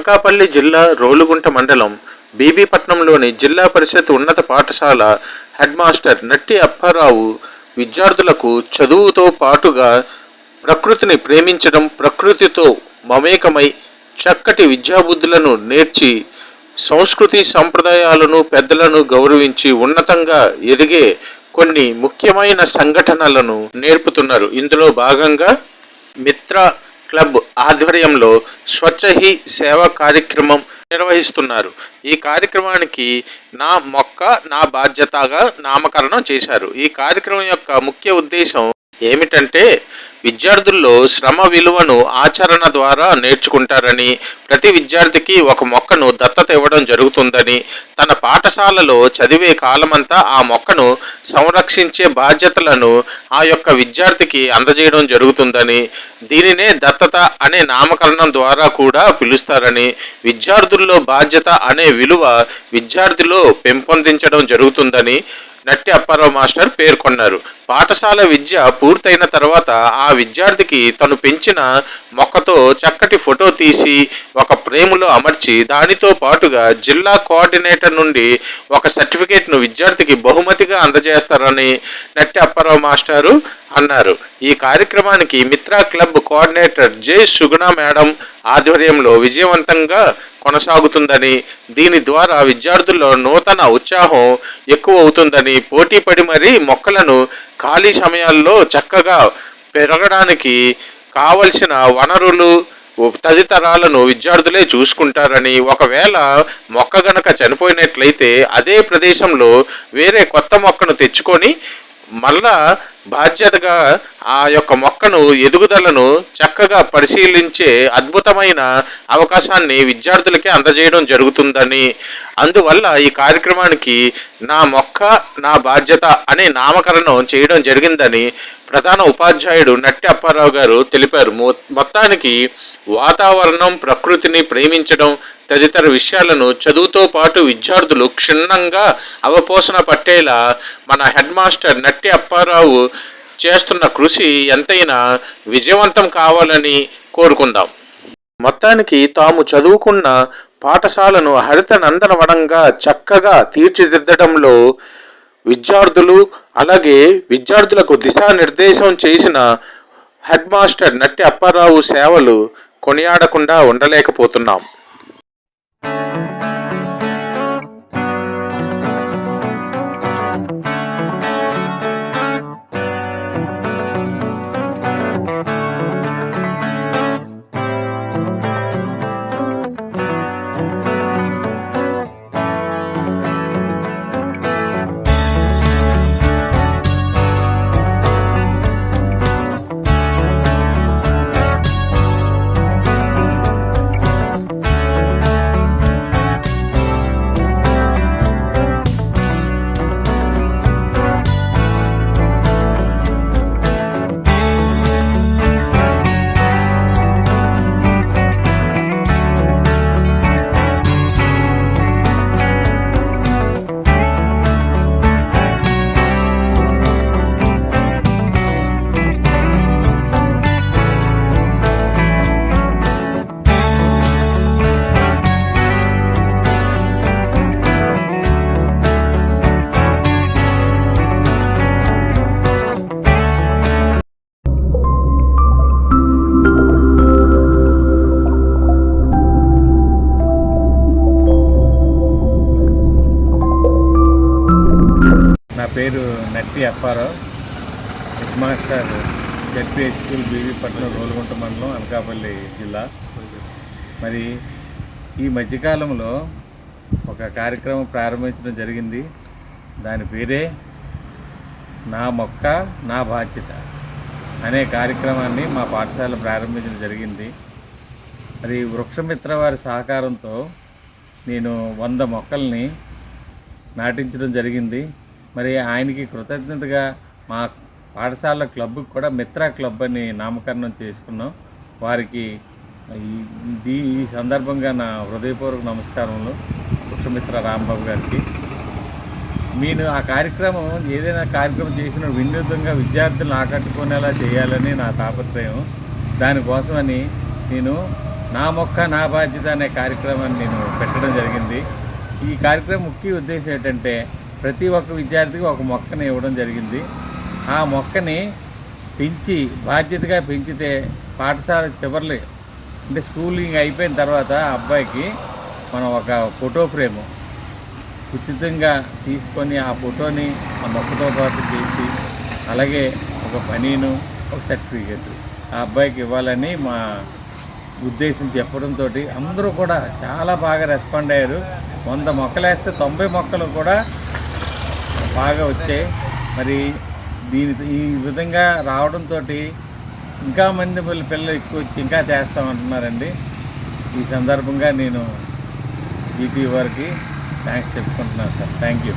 అనకాపల్లి జిల్లా రోలుగుంట మండలం బీబీపట్నంలోని జిల్లా పరిషత్ ఉన్నత పాఠశాల హెడ్ మాస్టర్ నట్టి అప్పారావు విద్యార్థులకు చదువుతో పాటుగా ప్రకృతిని ప్రేమించడం ప్రకృతితో మమేకమై చక్కటి విద్యాబుద్ధులను నేర్చి సంస్కృతి సంప్రదాయాలను పెద్దలను గౌరవించి ఉన్నతంగా ఎదిగే కొన్ని ముఖ్యమైన సంఘటనలను నేర్పుతున్నారు. ఇందులో భాగంగా మిత్ర క్లబ్ ఆధ్వర్యంలో స్వచ్ఛ హీ సేవా కార్యక్రమం నిర్వహిస్తున్నారు. ఈ కార్యక్రమానికి నా మొక్క నా బాధ్యతగా నామకరణం చేశారు. ఈ కార్యక్రమం యొక్క ముఖ్య ఉద్దేశం ఏమిటంటే విద్యార్థుల్లో శ్రమ విలువను ఆచరణ ద్వారా నేర్చుకుంటారని ప్రతి విద్యార్థికి ఒక మొక్కను దత్తత ఇవ్వడం జరుగుతుందని తన పాఠశాలలో చదివే కాలమంతా ఆ మొక్కను సంరక్షించే బాధ్యతలను ఆ యొక్క విద్యార్థికి అందజేయడం జరుగుతుందని దీనినే దత్తత అనే నామకరణం ద్వారా కూడా పిలుస్తారని విద్యార్థుల్లో బాధ్యత అనే విలువ విద్యార్థిలో పెంపొందించడం జరుగుతుందని నట్టి అప్పారావు మాస్టర్ పేర్కొన్నారు పాఠశాల విద్య పూర్తయిన తర్వాత ఆ విద్యార్థికి తను పెంచిన మొక్కతో చక్కటి ఫోటో తీసి ఒక ఫ్రేములో అమర్చి దానితో పాటుగా జిల్లా కోఆర్డినేటర్ నుండి ఒక సర్టిఫికేట్ను విద్యార్థికి బహుమతిగా అందజేస్తారని నట్టి అప్పారావు మాస్టారు అన్నారు. ఈ కార్యక్రమానికి Mitra club coordinator J Suguna madam ఆధ్వర్యంలో విజయవంతంగా కొనసాగుతుందని దీని ద్వారా విద్యార్థుల్లో నూతన ఉత్సాహం ఎక్కువ అవుతుందని పోటీపడి మరీ మొక్కలను ఖాళీ సమయాల్లో చక్కగా పెరగడానికి కావలసిన వనరులు తదితరాలను విద్యార్థులే చూసుకుంటారని ఒకవేళ మొక్క గనక చనిపోయినట్లయితే అదే ప్రదేశంలో వేరే కొత్త మొక్కను తెచ్చుకొని మళ్ళా బాధ్యతగా ఆ యొక్క మొక్కను ఎదుగుదలను చక్కగా పరిశీలించే అద్భుతమైన అవకాశాన్ని విద్యార్థులకి అందజేయడం జరుగుతుందని. అందువల్ల ఈ కార్యక్రమానికి నా మొక్క నా బాధ్యత అనే నామకరణం చేయడం జరిగిందని ప్రధాన ఉపాధ్యాయుడు నట్టి అప్పారావు గారు తెలిపారు. మొ- మొత్తానికి వాతావరణం ప్రకృతిని ప్రేమించడం తదితర విషయాలను చదువుతో పాటు విద్యార్థులు క్షుణ్ణంగా అవపోసన పట్టేలా మన హెడ్ మాస్టర్ నట్టి అప్పారావు చేస్తున్న కృషి ఎంతైనా విజయవంతం కావాలని కోరుకుందాం. మొత్తానికి తాము చదువుకున్న పాఠశాలను హరిత నందనవనంగా చక్కగా తీర్చిదిద్దడంలో విద్యార్థులు అలాగే విద్యార్థులకు దిశానిర్దేశం చేసిన హెడ్ మాస్టర్ నట్టి అప్పారావు సేవలు కొనియాడకుండా ఉండలేకపోతున్నాం. పేరు Natti Apparao. Head master ZP school బీవీపట్నం Rolugunta మండలం అనకాపల్లి జిల్లా. మరి ఈ మధ్యకాలంలో ఒక కార్యక్రమం ప్రారంభించడం జరిగింది. దాని పేరే నా మొక్క నా బాధ్యత అనే కార్యక్రమాన్ని మా పాఠశాల ప్రారంభించడం జరిగింది. అది వృక్షమిత్ర వారి సహకారంతో నేను వంద మొక్కల్ని నాటించడం జరిగింది. మరి ఆయనకి కృతజ్ఞతగా మా పాఠశాల క్లబ్కి కూడా మిత్ర క్లబ్ అని నామకరణం చేసుకున్నాం. వారికి ఈ- ఈ సందర్భంగా నా హృదయపూర్వక నమస్కారములు వృక్షమిత్ర రాంబాబు గారికి. నేను ఆ కార్యక్రమం ఏదైనా కార్యక్రమం చేసిన వినూత్నంగా విద్యార్థులను ఆకట్టుకునేలా చేయాలని నా తాపత్రయం. దానికోసమని నేను నా మొక్క నా బాధ్యత అనే కార్యక్రమాన్ని నేను పెట్టడం జరిగింది. ఈ కార్యక్రమం ముఖ్య ఉద్దేశం ఏంటంటే ప్రతి ఒక్క విద్యార్థికి ఒక మొక్కని ఇవ్వడం జరిగింది. ఆ మొక్కని పెంచి బాధ్యతగా పెంచితే పాఠశాల చివర్లు అంటే స్కూలింగ్ అయిపోయిన తర్వాత ఆ అబ్బాయికి మనం ఒక ఫోటో ఫ్రేము ఉచితంగా తీసుకొని ఆ ఫోటోని ఆ మొక్కతో పాటు చేసి అలాగే ఒక పనీను ఒక సర్టిఫికేట్ ఆ అబ్బాయికి ఇవ్వాలని మా ఉద్దేశం చెప్పడంతో అందరూ కూడా చాలా బాగా రెస్పాండ్ అయ్యారు. వంద మొక్కలు వేస్తే తొంభై మొక్కలు కూడా బాగా వచ్చాయి. మరి దీని ఈ విధంగా రావడంతో ఇంకా మంది పిల్లలు ఎక్కువ వచ్చి ఇంకా చేస్తామంటున్నారండి. ఈ సందర్భంగా నేను ఈపీ వారికి థ్యాంక్స్ చెప్పుకుంటున్నాను సార్. Thank you.